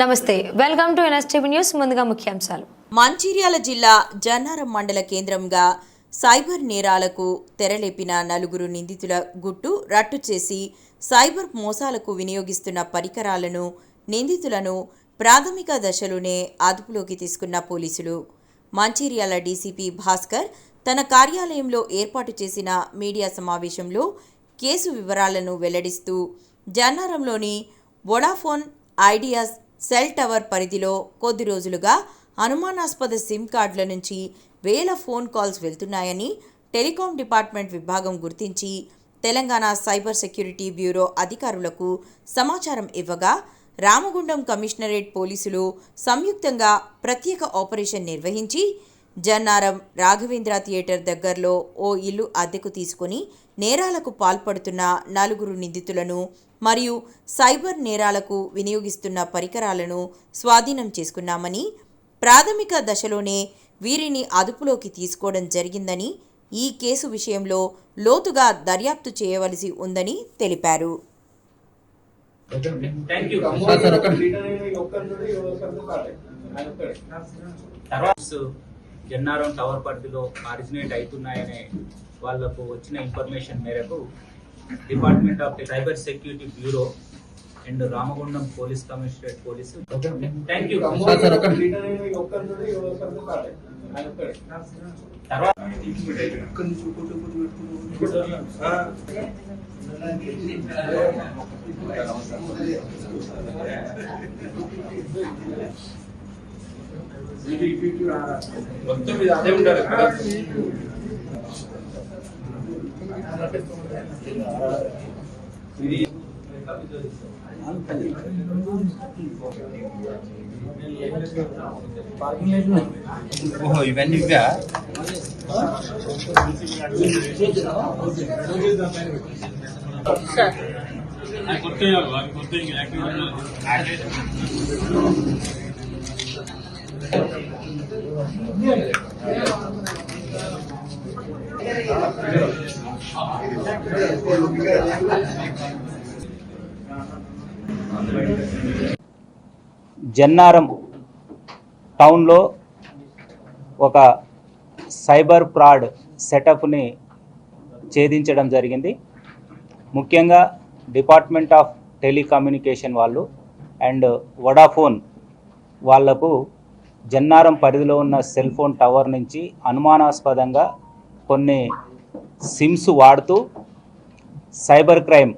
నమస్తే welcome to NSTV news ముందుగా ముఖ్యాంశాలు. మంచిర్యాల జిల్లా జన్నారం మండల కేంద్రంగా సైబర్ నేరాలకు తెరలేపిన నలుగురు నిందితుల గుట్టు రట్టు చేసి సైబర్ మోసాలకు వినియోగిస్తున్న పరికరాలను నిందితులను ప్రాథమిక దశలోనే అదుపులోకి తీసుకున్న పోలీసులు. మంచిర్యాల డీసీపీ భాస్కర్ తన కార్యాలయంలో ఏర్పాటు చేసిన మీడియా సమావేశంలో కేసు వివరాలను వెల్లడిస్తూ జన్నారంలోని వొడాఫోన్ ఐడియాస్ సెల్ టవర్ పరిధిలో కొద్ది రోజులుగా అనుమానాస్పద సిమ్ కార్డుల నుంచి వేల ఫోన్ కాల్స్ వెళ్తున్నాయని టెలికాం డిపార్ట్మెంట్ విభాగం గుర్తించి తెలంగాణ సైబర్ సెక్యూరిటీ బ్యూరో అధికారులకు సమాచారం ఇవ్వగా రామగుండం కమిషనరేట్ పోలీసులు సంయుక్తంగా ప్రత్యేక ఆపరేషన్ నిర్వహించి జన్నారం రాఘవేంద్ర థియేటర్ దగ్గరలో ఓ ఇల్లు అద్దెకు తీసుకుని నేరాలకు పాల్పడుతున్న నలుగురు నిందితులను మరియు సైబర్ నేరాలకు వినియోగిస్తున్న పరికరాలను స్వాధీనం చేసుకున్నామని ప్రాథమిక దశలోనే వీరిని అదుపులోకి తీసుకోవడం జరిగిందని ఈ కేసు విషయంలో లోతుగా దర్యాప్తు చేయవలసి ఉందని తెలిపారు తర్వాత జన్నారం టవర్ పరిధిలో ఆరిజినేట్ అవుతున్నాయనే వాళ్ళకు వచ్చిన ఇన్ఫర్మేషన్ మేరకు department of cyber security bureau and Ramagundam police commissionerate police. Thank you తర్వాత మొత్తం ఇది అదే ఉండాలి ఇక్కడ ఇది ఓహో ఇవన్నీ ఇవా జన్నారం టౌన్లో ఒక సైబర్ ఫ్రాడ్ సెటప్ని ఛేదించడం జరిగింది. ముఖ్యంగా డిపార్ట్మెంట్ ఆఫ్ టెలికమ్యూనికేషన్ వాళ్ళు అండ్ వడాఫోన్ వాళ్ళకు జన్నారం పరిధిలో ఉన్న సెల్ ఫోన్ టవర్ నుంచి అనుమానాస్పదంగా కొన్ని సిమ్స్ వాడుతూ సైబర్ క్రైమ్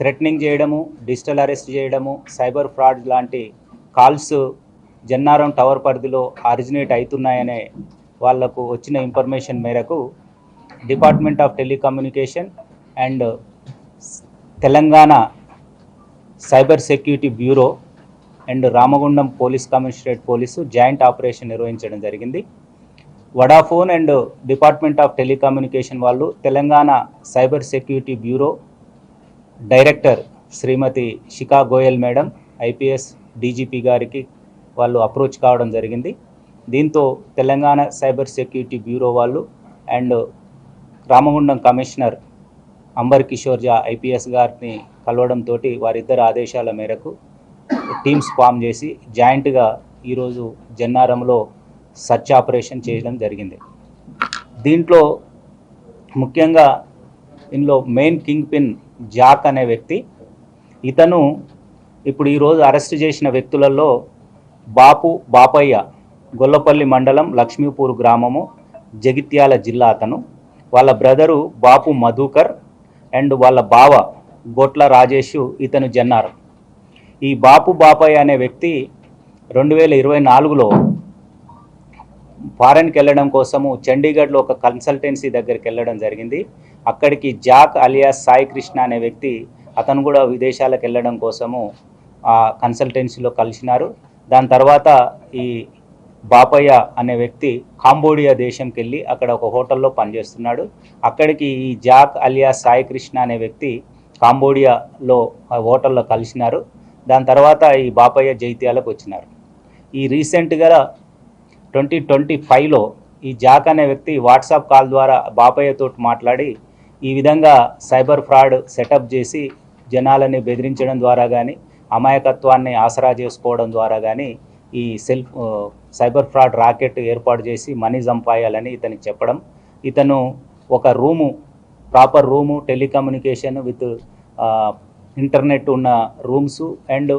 థ్రెటనింగ్ చేయడము డిజిటల్ అరెస్ట్ చేయడము సైబర్ ఫ్రాడ్ లాంటి కాల్స్ జన్నారం టవర్ పరిధిలో ఆరిజినేట్ అవుతున్నాయనే వాళ్ళకు వచ్చిన ఇన్ఫర్మేషన్ మేరకు department of telecommunication and Telangana cyber security bureau and Ramagundam police commissionerate police joint operation నిర్వహించడం జరిగింది. Vodafone and department of telecommunication వాళ్ళు Telangana cyber security bureau director Shrimati Shikha Goyal madam IPS DGP గారికి వాళ్ళు approach కావడం జరిగింది. దీంతో Telangana cyber security bureau వాళ్ళు and Ramagundam commissioner Amber Kishore Jha IPS గారిని కలవడంతో వారిద్దరి ఆదేశాల మేరకు టీమ్స్ ఫామ్ చేసి జాయింట్గా ఈరోజు జన్నారంలో సర్చ్ ఆపరేషన్ చేయడం జరిగింది. దీంట్లో ముఖ్యంగా ఇందులో మెయిన్ కింగ్ పిన్ జాక్ అనే వ్యక్తి ఇతను ఇప్పుడు ఈరోజు అరెస్ట్ చేసిన వ్యక్తులలో బాపు బాపయ్య గొల్లపల్లి మండలం లక్ష్మీపూర్ గ్రామము జగిత్యాల జిల్లా అతను. వాళ్ళ బ్రదరు బాపు మధుకర్ అండ్ వాళ్ళ బావ గొట్ల రాజేష్ ఇతను జన్నారు. ఈ బాపు బాపయ్య అనే వ్యక్తి రెండు వేల ఇరవై నాలుగులో ఫారెన్కి వెళ్ళడం కోసము చండీగఢ్లో ఒక కన్సల్టెన్సీ దగ్గరికి వెళ్ళడం జరిగింది. అక్కడికి జాక్ అలియాస్ సాయి కృష్ణ అనే వ్యక్తి అతను కూడా విదేశాలకు వెళ్ళడం కోసము ఆ కన్సల్టెన్సీలో కలిసినారు. దాని తర్వాత ఈ బాపయ్య అనే వ్యక్తి కాంబోడియా దేశంకి వెళ్ళి అక్కడ ఒక హోటల్లో పనిచేస్తున్నాడు. అక్కడికి ఈ జాక్ అలియాస్ సాయి కృష్ణ అనే వ్యక్తి కాంబోడియాలో ఆ హోటల్లో కలిసినారు. దాని తర్వాత ఈ బాపయ్య జైత్యాలకు వచ్చినారు. ఈ రీసెంట్గా ట్వంటీ ట్వంటీ ఫైవ్లో ఈ జాక్ అనే వ్యక్తి వాట్సాప్ కాల్ ద్వారా బాపయ్యతో మాట్లాడి ఈ విధంగా సైబర్ ఫ్రాడ్ సెటప్ చేసి జనాలని బెదిరించడం ద్వారా కానీ అమాయకత్వాన్ని ఆసరా చేసుకోవడం ద్వారా కానీ ఈ సెల్ఫ్ సైబర్ ఫ్రాడ్ రాకెట్ ఏర్పాటు చేసి మనీ సంపాయాలని ఇతనికి చెప్పడం. ఇతను ఒక room proper room telecommunication with internet ఉన్న rooms and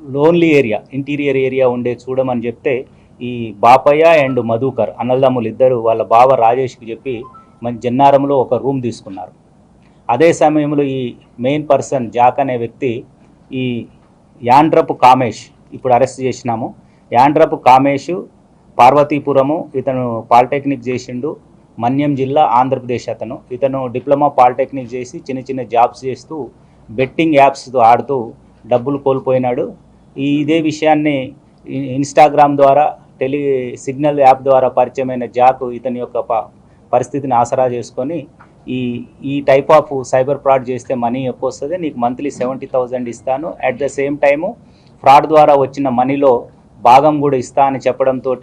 lonely area interior area ఉండే చూడమని చెప్తే ఈ బాపయ్య అండ్ మధుకర్ అన్నదమ్ములు ఇద్దరు వాళ్ళ బావ రాజేష్కి చెప్పి మన జన్నారంలో ఒక రూమ్ తీసుకున్నారు. అదే సమయంలో ఈ మెయిన్ పర్సన్ జాక్ అనే వ్యక్తి ఈ యాండ్రపు కామేష్ ఇప్పుడు అరెస్ట్ చేసినాము. యాండ్రపు కామేష్ పార్వతీపురము ఇతను పాలిటెక్నిక్ చేసిండు. మన్యం జిల్లా ఆంధ్రప్రదేశ్ అతను. ఇతను డిప్లొమా పాలిటెక్నిక్ చేసి చిన్న చిన్న జాబ్స్ చేస్తూ బెట్టింగ్ యాప్స్తో ఆడుతూ డబ్బులు కోల్పోయినాడు. ఈ ఇదే విషయాన్ని ఇన్స్టాగ్రామ్ ద్వారా టెలి సిగ్నల్ యాప్ ద్వారా పరిచయమైన జాక్ ఇతని యొక్క ప- పరిస్థితిని ఆసరా చేసుకొని ఈ ఈ టైప్ ఆఫ్ సైబర్ ఫ్రాడ్ చేస్తే మనీ ఎక్కువ వస్తుంది నీకు మంత్లీ సెవెంటీ థౌజండ్ ఇస్తాను. At the same time fraud ద్వారా వచ్చిన మనీలో భాగం కూడా ఇస్తా అని చెప్పడంతో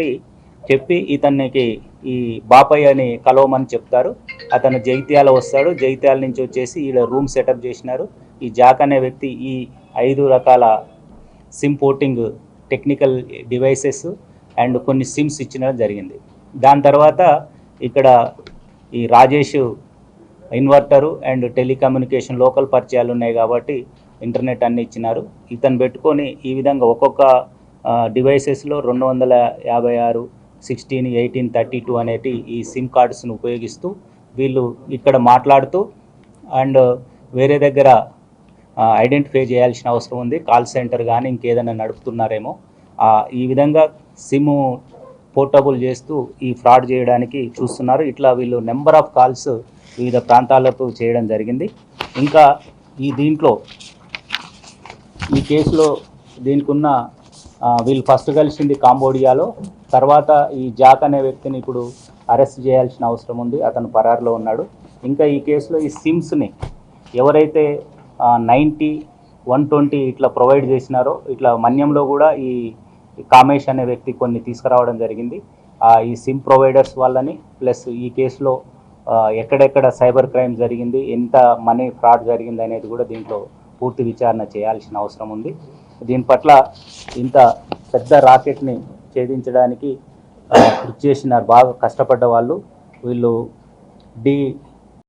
చెప్పి ఇతనికి ఈ బాపయ్యని కలవమని చెప్తారు. అతను జైత్యాల వస్తాడు. జైత్యాల నుంచి వచ్చేసి ఈడ రూమ్ సెటప్ చేసినారు. ఈ జాక్ అనే వ్యక్తి ఈ ఐదు రకాల SIM porting technical devices and కొన్ని సిమ్స్ ఇచ్చిన జరిగింది. దాని తర్వాత ఇక్కడ ఈ Rajesh inverter and telecommunication local పరిచయాలు ఉన్నాయి కాబట్టి ఇంటర్నెట్ అన్ని ఇచ్చినారు. ఇతను పెట్టుకొని ఈ విధంగా ఒక్కొక్క డివైసెస్లో రెండు వందల యాభై ఆరు సిక్స్టీన్ ఎయిటీన్ థర్టీ టూ అనేటి ఈ సిమ్ కార్డ్స్ను ఉపయోగిస్తూ వీళ్ళు ఇక్కడ మాట్లాడుతూ అండ్ వేరే దగ్గర ఐడెంటిఫై చేయాల్సిన అవసరం ఉంది. కాల్ సెంటర్ కానీ ఇంకేదైనా నడుపుతున్నారేమో. ఈ విధంగా సిమ్ పోర్టబుల్ చేస్తూ ఈ ఫ్రాడ్ చేయడానికి చూస్తున్నారు. ఇట్లా వీళ్ళు నెంబర్ ఆఫ్ కాల్స్ వివిధ ప్రాంతాలకు చేయడం జరిగింది. ఇంకా ఈ దీంట్లో ఈ కేసులో దీనికున్న వీళ్ళు ఫస్ట్ కలిసింది కాంబోడియాలో. తర్వాత ఈ జాక్ అనే వ్యక్తిని ఇప్పుడు అరెస్ట్ చేయాల్సిన అవసరం ఉంది. అతను పరారులో ఉన్నాడు. ఇంకా ఈ కేసులో ఈ సిమ్స్ని ఎవరైతే నైంటీ వన్ ట్వంటీ ఇట్లా ప్రొవైడ్ చేసినారో ఇట్లా మన్యంలో కూడా ఈ కామేష్ అనే వ్యక్తి కొన్ని తీసుకురావడం జరిగింది. ఈ సిమ్ ప్రొవైడర్స్ వాళ్ళని ప్లస్ ఈ కేసులో ఎక్కడెక్కడ సైబర్ క్రైమ్ జరిగింది ఎంత మనీ ఫ్రాడ్ జరిగింది అనేది కూడా దీంట్లో పూర్తి విచారణ చేయాల్సిన అవసరం ఉంది. దీని పట్ల ఇంత పెద్ద రాకెట్ని ఛేదించడానికి కృషి చేసినారు బాగా కష్టపడ్డ వాళ్ళు. వీళ్ళు డి